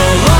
so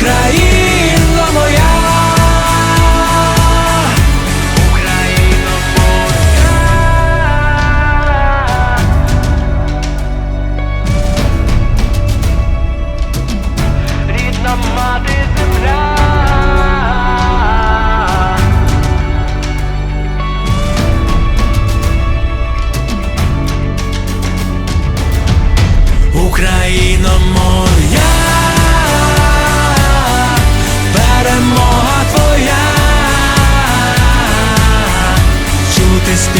Україні. antes